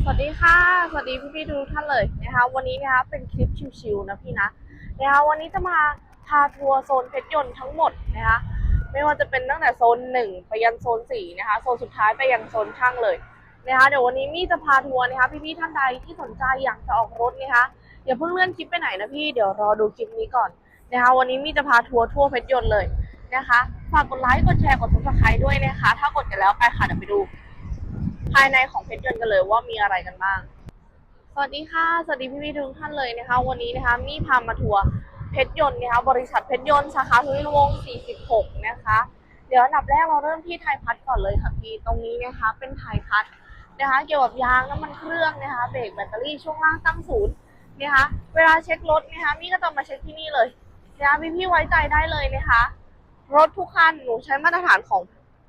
สวัสดีค่ะ สวัสดีพี่พี่ๆทุกท่านเลยนะคะ วันนี้นะคะเป็นคลิปชิวๆนะพี่นะนะคะวันนี้จะมาพาทัวร์โซนเพชรยนต์ทั้งหมดนะคะไม่ว่าจะเป็นตั้งแต่โซนหนึ่งไปยันโซนสี่นะคะโซนสุดท้ายไปยังโซนช่างเลยนะคะเดี๋ยววันนี้มี่จะพาทัวร์นะคะพี่ๆท่านใดที่สนใจอยากจะออกรถนะคะอย่าเพิ่งเลื่อนคลิปไปไหนนะพี่เดี๋ยวรอดูคลิปนี้ก่อนนะคะวันนี้มี่จะพาทัวร์ทั่วเพชรยนต์เลยนะคะฝากกดไลค์กดแชร์กดซับสไครต์ด้วยนะคะ ถ้ากดกันแล้วไปค่ะเดี๋ยวไปดู ภายในของเพชรยนต์กันเลยว่ามีอะไรกันบ้าง สวัสดีค่ะ สวัสดีพี่พี่ทุกท่านเลยนะคะ วันนี้นะคะมี่พามาทัวร์เพชรยนต์นะคะบริษัทเพชรยนต์สาขาทุนวงศ์46 นะคะ เดี๋ยวอันดับแรกเราเริ่มที่ไทยพัฒน์ก่อนเลยค่ะพี่ตรงนี้นะคะ เป็นไทยพัฒน์นะคะ เกี่ยวกับยางน้ำมันเครื่องนะคะเบรกแบตเตอรี่ช่วงล่างตั้งศูนย์นะคะเวลาเช็ครถนะคะมี่ก็จะมาเช็คที่นี่เลยนะคะพี่พี่ๆไว้ใจได้เลยนะคะ รถทุกคันหนูใช้มาตรฐานของ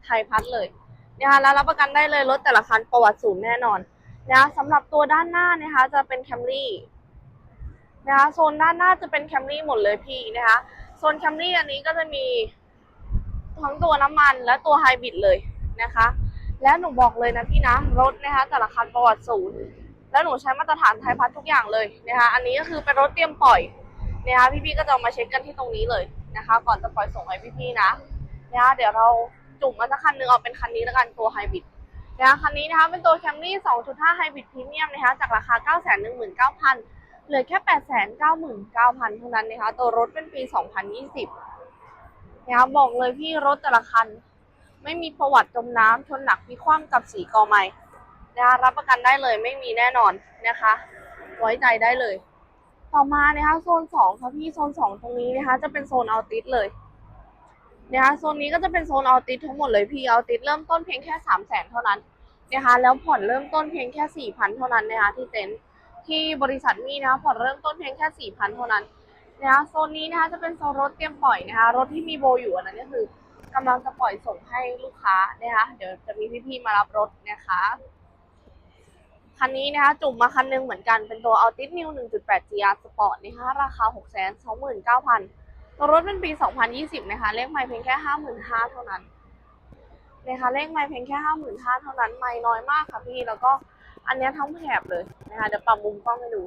ไทยพัฒน์เลย นะคะแล้วรับประกันได้เลยรถแต่ละคันประวัติศูนย์แน่นอนนะคะสำหรับตัวด้านหน้านะคะจะเป็นแคมรี่นะคะโซนด้านหน้าจะเป็นแคมรี่หมดเลยพี่นะคะโซนแคมรี่อันนี้ก็จะมีทั้งตัวน้ำมันและตัวไฮบริดเลยนะคะ แล้วหนูบอกเลยนะพี่นะรถนะคะแต่ละคันประวัติศูนย์แล้วหนูใช้มาตรฐานไทยพัฒน์ทุกอย่างเลยนะคะอันนี้ก็คือเป็นรถเตรียมปล่อยนะคะพี่ๆก็จะมาเช็คกันที่ตรงนี้เลยนะคะ ก่อนจะปล่อยส่งให้พี่ๆนะนะคะเดี๋ยวเรา จุ่มมาสักคันหนึ่งเอาเป็นคันนี้แล้วกันตัวไฮบริดนะคะคันนี้นะคะเป็นตัว Camry 2.5 Hybrid Premium นะคะจากราคา 919,000เหลือแค่899,000เท่านั้นนะคะตัวรถเป็นปี 2020นะคะบอกเลยพี่รถแต่ละคัน ไม่มีประวัติจมน้ำชนหนักพลิกคว่ำกับสีกอไม้นะคะรับประกันได้เลยไม่มีแน่นอนนะคะ ไว้ใจได้เลย ต่อมานะคะโซน2ค่ะพี่โซน 2 ตรงนี้นะคะจะเป็นโซนเอาติสเลย นะคะโซนนี้ก็จะเป็นโซนออติสทั้งหมดเลยพี่ออติสเริ่มต้นเพียงแค่สามแสนเท่านั้นนะคะแล้วผ่อนเริ่มต้นเพียงแค่สี่พันเท่านั้นนะคะที่เต็นท์ที่บริษัทมีนะคะผ่อนเริ่มต้นเพียงแค่สี่พันเท่านั้นนะคะโซนนี้นะคะจะเป็นโซนรถเตรียมปล่อยนะคะรถที่มีโบอยู่อันนั้นก็คือกำลังจะปล่อยส่งให้ลูกค้านะคะเดี๋ยวจะมีพี่ๆมารับรถนะคะคันนี้นะคะจุ่มมาคันหนึงเหมือนกันเป็นตัว Altis New 1.8 GR Sport นะคะราคา 629,000ตัว รถเป็นปี 2020 นะคะ เลขไมล์เพียงแค่ 55,000 เท่านั้นนะคะเลขไมล์เพียงแค่ 55,000 เท่านั้น ไมล์น้อยมากค่ะพี่ แล้วก็อันนี้ทั้งแถบเลยนะคะเดี๋ยวปรับมุมกล้องให้ดู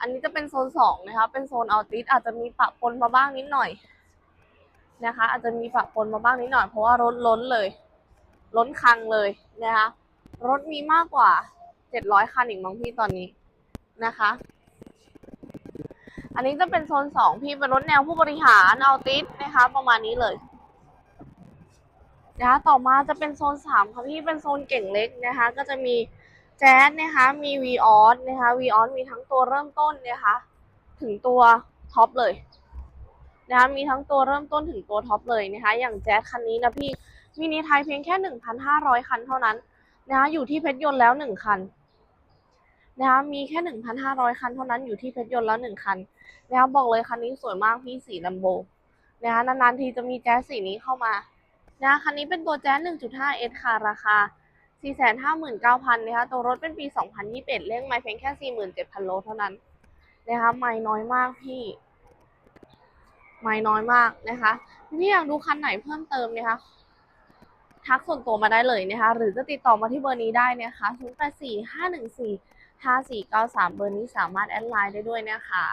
อันนี้จะเป็นโซน 2 นะคะ เป็นโซนออติสอาจจะมีปะปนมาบ้างนิดหน่อยนะคะ อาจจะมีปะปนมาบ้างนิดหน่อย เพราะว่ารถล้นเลย ล้นคังเลยนะคะ รถมีมากกว่า 700 คันอีกมั้งพี่ตอนนี้นะคะ อันนี้จะเป็นโซนสองพี่เป็นรถแนวผู้บริหารเอาติสนะคะ ประมาณนี้เลยนะคะต่อมาจะเป็นโซนสามค่ะพี่เป็นโซนเก่งเล็กนะคะ ก็จะมีแจ๊สนะคะมีวีออสนะคะวีออสมีทั้งตัวเริ่มต้นนะคะถึงตัวท็อปเลยนะคะมีทั้งตัวเริ่มต้นถึงตัวท็อปเลยนะคะอย่างแจ๊สคันนี้นะพี่มินิไทยเพียงแค่หนึ่งพันห้าร้อยคันเท่านั้นนะคะอยู่ที่เพชรยนต์แล้วหนึ่งคัน นะคะมีแค่หนึ่งพันห้าร้อยคันเท่านั้นอยู่ที่เพชรยนต์แล้วหนึ่งคันนะคะบอกเลยคันนี้สวยมากพี่สีลัมโบนะคะนานๆทีจะมีแจ๊สสีนี้เข้ามานะคะคันนี้เป็นตัวแจ๊ส 1.5S ค่ะราคา 459,000นะคะตัวรถเป็นปี 2021 เลขไมล์เพียงแค่ 47,000 โลเท่านั้นนะคะไมล์น้อยมากพี่ไมล์น้อยมากนะคะพี่อยากดูคันไหนเพิ่มเติมนะคะทักส่วนตัวมาได้เลยนะคะ หรือจะติดต่อมาที่เบอร์นี้ได้นะคะ 084514 5493 เบอร์นี้สามารถแอดไลน์ได้ด้วยนะคะ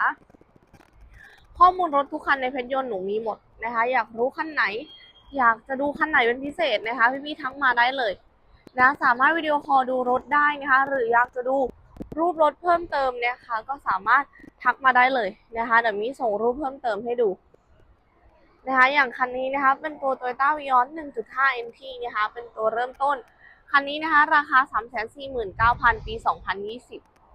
ข้อมูลรถทุกคันในเพชรยนต์หนูมีหมดนะคะ อยากรู้คันไหน อยากจะดูคันไหนเป็นพิเศษนะคะ พี่ๆทักมาได้เลยนะสามารถวิดีโอคอลดูรถได้นะคะ หรืออยากจะดูรูปรถเพิ่มเติมนะคะ ก็สามารถทักมาได้เลยนะคะเดี๋ยวมีส่งรูปเพิ่มเติมให้ดูนะคะอย่างคันนี้นะคะเป็นตัว Toyota Vios 1.5 NT นะคะเป็นตัวเริ่มต้น คันนี้นะคะ ราคา 349,000 ปี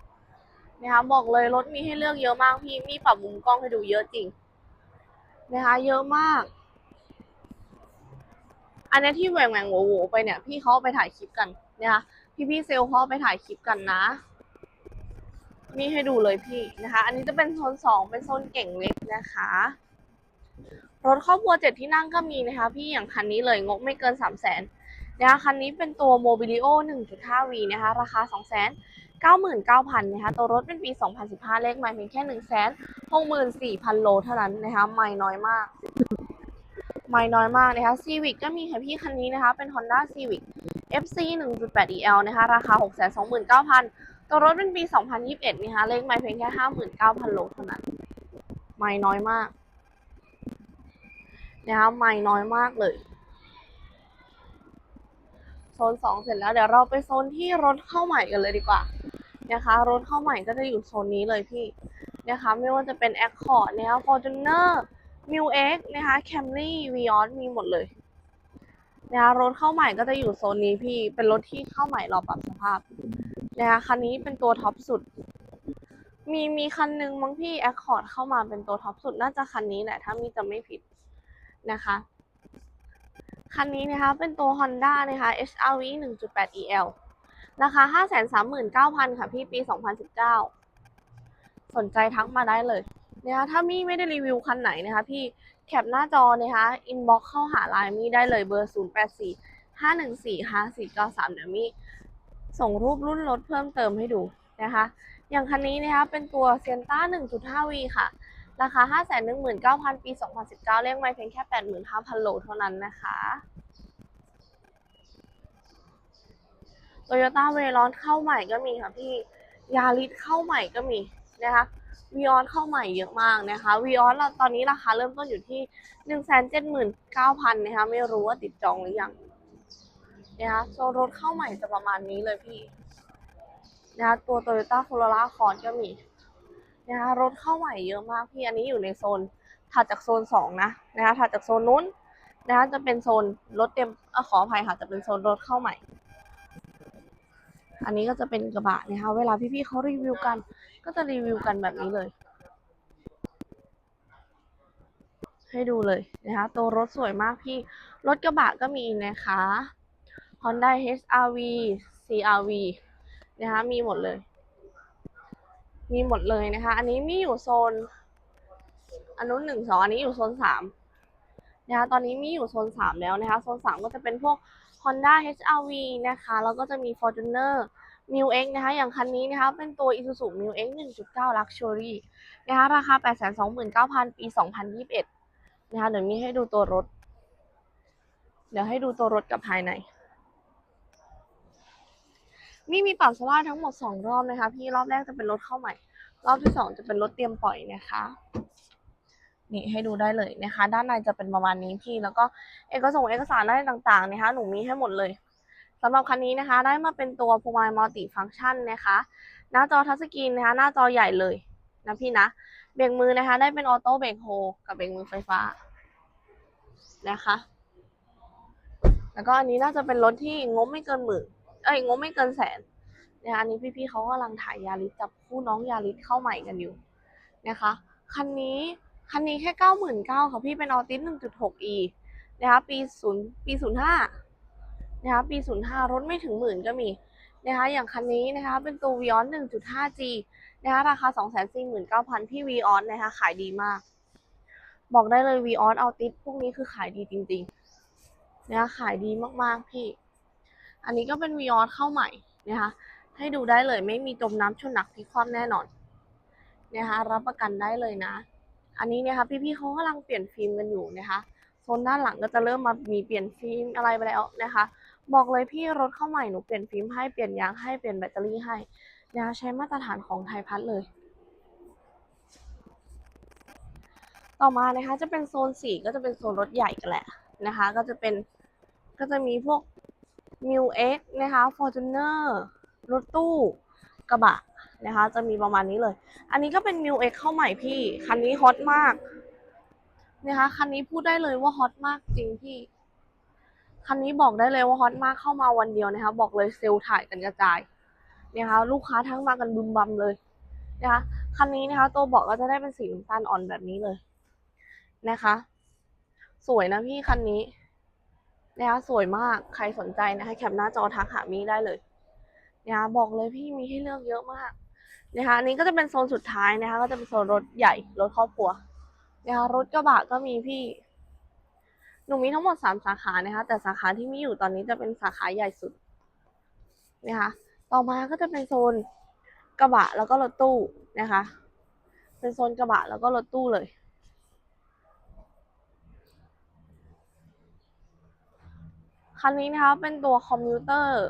2020 นะคะ บอกเลยรถมีให้เลือกเยอะมากพี่ มีปรับมุมกล้องให้ดูเยอะจริง นะคะ เยอะมาก อันนี้ที่แหว่งแหว่งโหวไปเนี่ย พี่เขาไปถ่ายคลิปกันนะคะ พี่พี่ๆเซลเขาเอาไปถ่ายคลิปกันนะมีให้ดูเลยพี่นะคะ อันนี้จะเป็นโซนสองเป็นโซนเก่งเล็กนะคะรถครอบครัวเจ็ดที่นั่งก็มีนะคะ พี่อย่างคันนี้เลยงบไม่เกินสามแสน นะคะคันนี้เป็นตัว Mobilio 1.5V นะคะ ราคา 2 9 9 0 0 0นะคะ ตัวรถเป็นปี 2015 เลขไมล์เพียงแค่ 1 6 4 0 0 0 โลเท่านั้นนะคะ ไมล์น้อยมาก ไม่น้อยมากนะคะ Civic ก็มีค่ะพี่คันนี้นะคะ เป็น Honda Civic FC 1.8 EL นะคะ ราคา 629,000 ตัวรถเป็นปี 2021นะคะ เลขไม่เพียงแค่ 59,000 โลเท่านั้น ไม่น้อยมากนะคะไม่น้อยมากเลย น 2 เสร็จแล้วเดี๋ยวเราไปโซนที่รถเข้าใหม่กันเลยดีกว่านะคะรถเข้าใหม่ก็จะอยู่โซนนี้เลยพี่นะคะไม่ว่าจะเป็น Accord นะคะ Fortuner m u X นะคะ Camry Vios มีหมดเลยนะคะรถเข้าใหม่ก็จะอยู่โซนนี้พี่เป็นรถที่เข้าใหม่รอปรับสภาพนะคะคันนี้เป็นตัวท็อปสุด มีมีคันหนึงมั้งพี่ Accord เข้ามาเป็นตัวท็อปสุดน่าจะคันนี้แหละถ้ามีจะไม่ผิดนะคะ คันนี้นะคะเป็นตัว Honda นะคะ HRV 1.8 EL ราคา 539,000 ค่ะพี่ปี 2019 สนใจทักมาได้เลยนะคะถ้ามี่ไม่ได้รีวิวคันไหนนะคะพี่แคปหน้าจอนะคะอินบ็อกเข้าหาไลน์มี่ได้เลยเบอร์ 084 514 5493 เดี๋ยวมี่ส่งรูปรุ่นรถเพิ่มเติมให้ดูนะคะ อย่างคันนี้นะคะเป็นตัวเซียนต้า 1.5V ค่ะ ราคา 519,000 ปี 2019 เลขไม่เพียงแค่ 85,000 โลเท่านั้นนะคะโตโยต้าเวรอนเข้าใหม่ก็มีค่ะพี่ยาริสเข้าใหม่ก็มีนะคะวีออนเข้าใหม่เยอะมากนะคะวีออนเราตอนนี้ราคาเริ่มต้นอยู่ที่หนึ่งแสนเจ็ดหมื่นเก้าพันนะคะไม่รู้ว่าติดจองหรือยังนะคะโซรถเข้าใหม่จะประมาณนี้เลยพี่นะคะตัวโตโยต้าโคโรล่าคอนก็มี นะคะรถเข้าใหม่เยอะมากพี่อันนี้อยู่ในโซนถัดจากโซนสองนะนะคะถัดจากโซนนู้นนะคะจะเป็นโซนรถเต็มออขออภัยค่ะจะเป็นโซนรถเข้าใหม่ อันนี้ก็จะเป็นกระบะนะคะเวลาพี่ๆเขารีวิวกัน ก็จะรีวิวกันแบบนี้เลย ให้ดูเลยนะคะตัวรถสวยมากพี่รถกระบะก็มีนะคะ Honda HRV CRV นะคะมีหมดเลย มีหมดเลยนะคะ อันนี้มีอยู่โซน อันนู้นหนึ่งสองอันนี้อยู่โซนสามนะคะตอนนี้มีอยู่โซนสามแล้วนะคะ โซนสามก็จะเป็นพวก Honda HRV นะคะ แล้วก็จะมี Fortuner m u X นะคะ อย่างคันนี้นะคะ เป็นตัว Isuzu m u X 1.9 Luxury นะคะ ราคา 829,000 ปี 2021 นะคะ เดี๋ยวมีให้ดูตัวรถ เดี๋ยวให้ดูตัวรถกับภายใน นี่มีปรับสภาพทั้งหมด 2 รอบนะคะ พี่รอบแรกจะเป็นรถเข้าใหม่ รอบที่ 2 จะเป็นรถเตรียมปล่อยนะคะ นี่ให้ดูได้เลยนะคะ ด้านในจะเป็นประมาณนี้พี่แล้วก็เอกสารเอกสารได้ต่างๆนะคะหนูมีให้หมดเลยสำหรับคันนี้นะคะ ได้มาเป็นตัวพวงมาลัยมัลติฟังก์ชันนะคะ หน้าจอทัชสกรีนนะคะ หน้าจอใหญ่เลยนะพี่นะเบรกมือนะคะ ได้เป็นออโต้เบรกโฮกับเบรกมือไฟฟ้านะคะ แล้วก็อันนี้น่าจะเป็นรถที่งบไม่เกินหมื่น เอ้ยงบไม่เกินแสนนะคะอันนี้พี่ๆเขากำลังถ่ายยาริสจับคู่น้องยาริสเข้าใหม่กันอยู่นะคะ คันนี้คันนี้แค่เก้าหมื่นเก้าค่ะพี่เป็นออติสหนึ่งจุดหก e นะคะปีศูนย์ปีศูนย์ห้านะคะปีศูนย์ห้ารถไม่ถึงหมื่นก็มีนะคะอย่างคันนี้นะคะเป็นตัว Vios หนึ่งจุดห้า G นะคะราคาสองแสนสี่หมื่นเก้าพันพี่ Vios นนะคะขายดีมาก บอกได้เลย Vios ออติสพวกนี้คือขายดีจริงๆนะคะขายดีมากๆพี่ อันนี้ก็เป็น Vios เข้าใหม่นะคะให้ดูได้เลยไม่มีจมน้ำชนหนักพลิกคว่ำแน่นอนนะคะรับประกันได้เลยนะ อันนี้นะคะพี่ๆเขากำลังเปลี่ยนฟิล์มกันอยู่นะคะโซนด้านหลังก็จะเริ่มมามีเปลี่ยนฟิล์มอะไรไปแล้วนะคะ บอกเลยพี่รถเข้าใหม่หนูเปลี่ยนฟิล์มให้เปลี่ยนยางให้เปลี่ยนแบตเตอรี่ให้นะคะใช้มาตรฐานของไทยพัฒเลย ต่อมานะคะจะเป็นโซนสี่ก็จะเป็นโซนรถใหญ่กันแหละนะคะ ก็จะเป็นก็จะมีพวก m u X นะคะ Fortuner รถตู้กระบะนะคะ จะมีประมาณนี้เลย อันนี้ก็เป็น m u X เเข้าใหม่พี่ คันนี้ฮอตมากนะคะคันนี้พูดได้เลยว่าฮอตมากจริงพี่ คันนี้บอกได้เลยว่าฮอตมากเข้ามาวันเดียวนะคะ บอกเลยเซลล์ถ่ายกันกระจายนะคะลูกค้าทั้งมากันบึมบัมเลยนะคะคันนี้นะคะ ตัวเบอกก็จะได้เป็นสีน้ำตาลอ่อนแบบนี้เลยนะคะ สวยนะพี่คันนี้ นะคะสวยมากใครสนใจนะคะแคปหน้าจอทักหามีได้เลยนะคะบอกเลยพี่มีให้เลือกเยอะมากนะคะนี้ก็จะเป็นโซนสุดท้ายนะคะ ก็จะเป็นโซนรถใหญ่รถครอบครัวนะคะรถกระบะก็มีพี่หนูมีทั้งหมดสามสาขานะคะ แต่สาขาที่มีอยู่ตอนนี้จะเป็นสาขาใหญ่สุดนะคะต่อมาก็จะเป็นโซนกระบะแล้วก็รถตู้นะคะ เป็นโซนกระบะแล้วก็รถตู้เลย คันนี้นะคะเป็นตัวคอมพิวเตอร์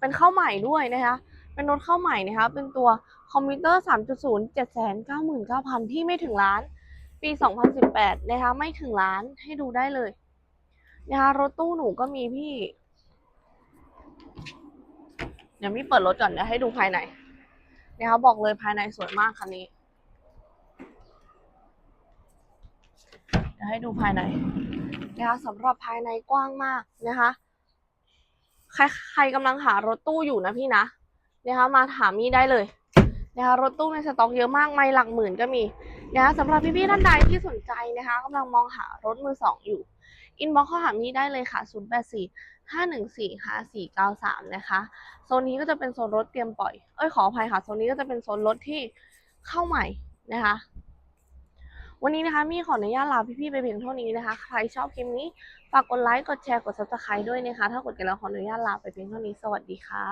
เป็นเข้าใหม่ด้วยนะคะ เป็นรถเข้าใหม่นะคะ เป็นตัวคอมพิวเตอร์ 3.0 799,000 ที่ไม่ถึงล้าน ปี 2018 นะคะ ไม่ถึงล้านให้ดูได้เลยนะคะ รถตู้หนูก็มีพี่ เดี๋ยวมี่เปิดรถก่อนเดี๋ยวให้ดูภายในนะคะบอกเลยภายในสวยมากคันนี้เดี๋ยวให้ดูภายใน นะคะสำหรับภายในกว้างมากนะคะ ใครใครกำลังหารถตู้อยู่นะพี่นะนะคะมาถามมี่ได้เลยนะคะรถตู้ในสต็อกเยอะมากไม่หลักหมื่นก็มีนะคะสำหรับพี่ๆท่านใดที่สนใจนะคะกำลังมองหารถมือสองอยู่อินบ็อกเข้าหามี่ได้เลยค่ะ 084 514 5493 นะคะ โซนนี้ก็จะเป็นโซนรถเตรียมปล่อย เอ้ยขออภัยค่ะ โซนนี้ก็จะเป็นโซนรถที่เข้าใหม่นะคะ วันนี้นะคะมีขออนุญาตลาพี่ๆไปเพียงเท่านี้นะคะ ใครชอบคลิปนี้ฝากกดไลค์กดแชร์กดซับสไคร b ์ด้วยนะคะ ถ้ากดกันแล้วขออนุญาตลาไปเพียงเท่านี้สวัสดีค่ะ